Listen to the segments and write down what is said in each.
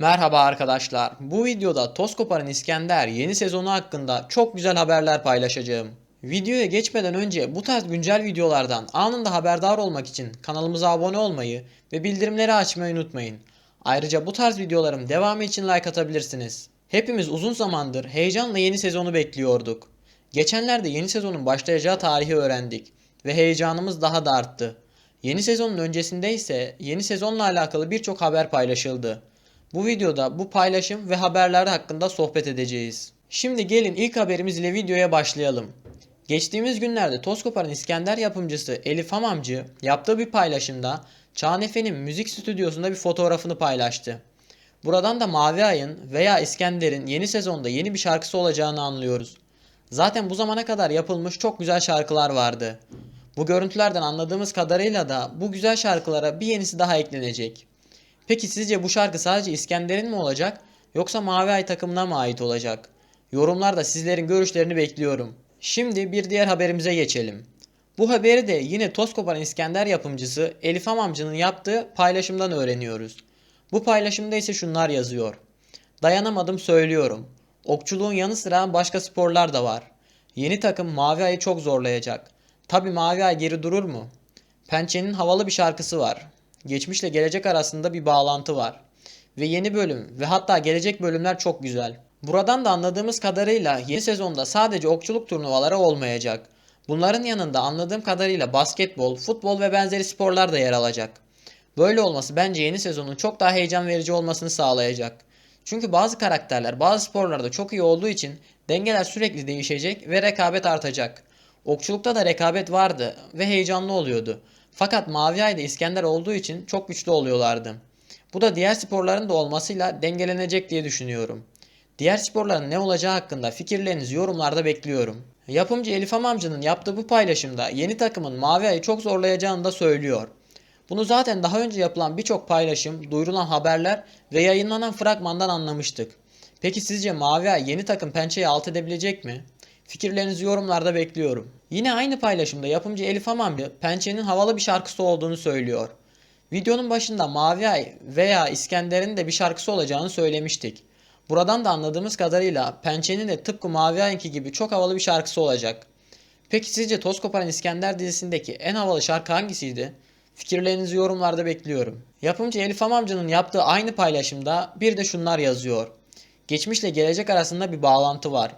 Merhaba arkadaşlar. Bu videoda Toz İskender yeni sezonu hakkında çok güzel haberler paylaşacağım. Videoya geçmeden önce bu tarz güncel videolardan anında haberdar olmak için kanalımıza abone olmayı ve bildirimleri açmayı unutmayın. Ayrıca bu tarz videolarım devamı için like atabilirsiniz. Hepimiz uzun zamandır heyecanla yeni sezonu bekliyorduk. Geçenlerde yeni sezonun başlayacağı tarihi öğrendik ve heyecanımız daha da arttı. Yeni sezonun öncesinde ise yeni sezonla alakalı birçok haber paylaşıldı. Bu videoda bu paylaşım ve haberler hakkında sohbet edeceğiz. Şimdi gelin ilk haberimiz ile videoya başlayalım. Geçtiğimiz günlerde Toz Koparan İskender yapımcısı Elif Hamamcı yaptığı bir paylaşımda Çağan Efe'nin müzik stüdyosunda bir fotoğrafını paylaştı. Buradan da Mavi Ay'ın veya İskender'in yeni sezonda yeni bir şarkısı olacağını anlıyoruz. Zaten bu zamana kadar yapılmış çok güzel şarkılar vardı. Bu görüntülerden anladığımız kadarıyla da bu güzel şarkılara bir yenisi daha eklenecek. Peki sizce bu şarkı sadece İskender'in mi olacak yoksa Mavi Ay takımına mı ait olacak? Yorumlarda sizlerin görüşlerini bekliyorum. Şimdi bir diğer haberimize geçelim. Bu haberi de yine Toz İskender yapımcısı Elif Hamamcı'nın yaptığı paylaşımdan öğreniyoruz. Bu paylaşımda ise şunlar yazıyor. Dayanamadım söylüyorum. Okçuluğun yanı sıra başka sporlar da var. Yeni takım Mavi Ay'ı çok zorlayacak. Tabi Mavi Ay geri durur mu? Pençe'nin havalı bir şarkısı var. Geçmişle gelecek arasında bir bağlantı var. Ve yeni bölüm ve hatta gelecek bölümler çok güzel. Buradan da anladığımız kadarıyla yeni sezonda sadece okçuluk turnuvaları olmayacak. Bunların yanında anladığım kadarıyla basketbol, futbol ve benzeri sporlar da yer alacak. Böyle olması bence yeni sezonun çok daha heyecan verici olmasını sağlayacak. Çünkü bazı karakterler bazı sporlarda çok iyi olduğu için dengeler sürekli değişecek ve rekabet artacak. Okçulukta da rekabet vardı ve heyecanlı oluyordu. Fakat Mavi Ay'da İskender olduğu için çok güçlü oluyorlardı. Bu da diğer sporların da olmasıyla dengelenecek diye düşünüyorum. Diğer sporların ne olacağı hakkında fikirlerinizi yorumlarda bekliyorum. Yapımcı Elif Hamamcı'nın yaptığı bu paylaşımda yeni takımın Mavi Ay'ı çok zorlayacağını da söylüyor. Bunu zaten daha önce yapılan birçok paylaşım, duyurulan haberler ve yayınlanan fragmandan anlamıştık. Peki sizce Mavi Ay yeni takım pençeyi alt edebilecek mi? Fikirlerinizi yorumlarda bekliyorum. Yine aynı paylaşımda yapımcı Elif Hamamcı Pençe'nin havalı bir şarkısı olduğunu söylüyor. Videonun başında Mavi Ay veya İskender'in de bir şarkısı olacağını söylemiştik. Buradan da anladığımız kadarıyla Pençe'nin de tıpkı Mavi Ay'ınki gibi çok havalı bir şarkısı olacak. Peki sizce Toz Koparan İskender dizisindeki en havalı şarkı hangisiydi? Fikirlerinizi yorumlarda bekliyorum. Yapımcı Elif Hamamcı'nın yaptığı aynı paylaşımda bir de şunlar yazıyor. Geçmişle gelecek arasında bir bağlantı var.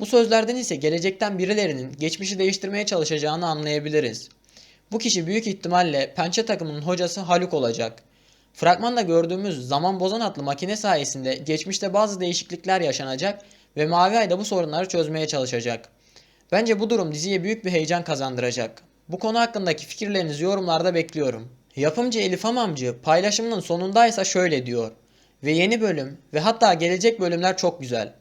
Bu sözlerden ise gelecekten birilerinin geçmişi değiştirmeye çalışacağını anlayabiliriz. Bu kişi büyük ihtimalle pençe takımının hocası Haluk olacak. Fragmanda gördüğümüz zaman bozan adlı makine sayesinde geçmişte bazı değişiklikler yaşanacak ve Mavi Ay da bu sorunları çözmeye çalışacak. Bence bu durum diziye büyük bir heyecan kazandıracak. Bu konu hakkındaki fikirlerinizi yorumlarda bekliyorum. Yapımcı Elif Hamamcı paylaşımının sonundaysa şöyle diyor. Ve yeni bölüm ve hatta gelecek bölümler çok güzel.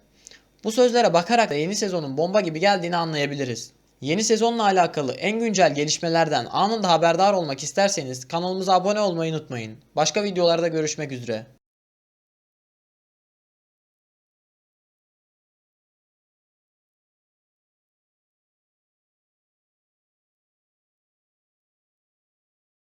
Bu sözlere bakarak da yeni sezonun bomba gibi geldiğini anlayabiliriz. Yeni sezonla alakalı en güncel gelişmelerden anında haberdar olmak isterseniz kanalımıza abone olmayı unutmayın. Başka videolarda görüşmek üzere.